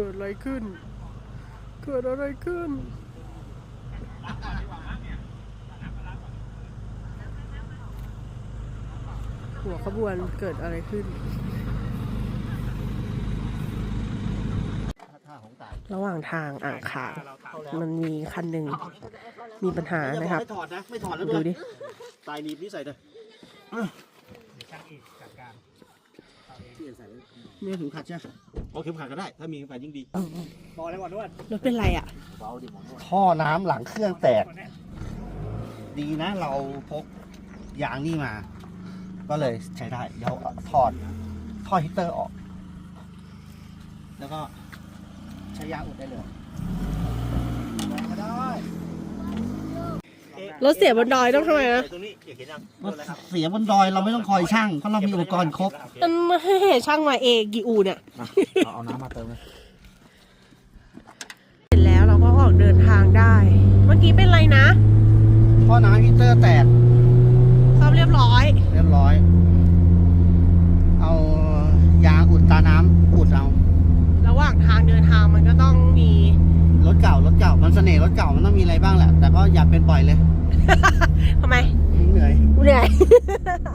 เกิดอะไรขึ้น เกิดอะไรขึ้น หัวขบวนเกิดอะไรขึ้นท่าของตายระหว่างทางอ่างขางมันมีคันหนึ่งมีปัญหานะครับ ไม่ถอดนะ ไม่ถอดแล้วดูด้วยดิตายหนีบนี่ใส่เลย นี่ถึงขัดใช่ไหมโอเข็มขัดก็ได้ ถ้ามีเข็มขัดยิ่งดีบอกเลยว่าด้วยแล้วเป็นไรอะท่อน้ำหลังเครื่องแตก ดีนะเราพกยางนี่มา ก็เลยใช้ได้ เดี๋ยวเอาถอดท่อฮีตเตอร์ออก แล้วก็ใช้ยางอุดได้เลยไม่ได้ รถเสียบนดอยต้องทำไมนะตรงนี้อยากเห็นยังเสียบนดอยเราไม่ต้องคอยช่างเพราะเรามีอุปกรณ์ครบมันไม่ให้ช่างมาเองกี่อูเนี่ยเอาเอาน้ำมาเติมเลยเสร็จแล้วเราก็ออกเดินทางได้ เมื่อกี้เป็นไรนะท่อน้ำฮีตเตอร์แตกซ่อมเรียบร้อย เรียบร้อย เอายางอุดตาน้ำอุดเอา ระหว่างทางเดินทางมันก็ต้องมีรถเก่ารถเก่ามันเสน่ห์รถเก่ามันต้องมีอะไรบ้างแหละ แต่ก็อย่าเป็นบ่อยเลย ทำไมเหนื่อย เหนื่อย ไปไปกันต่อ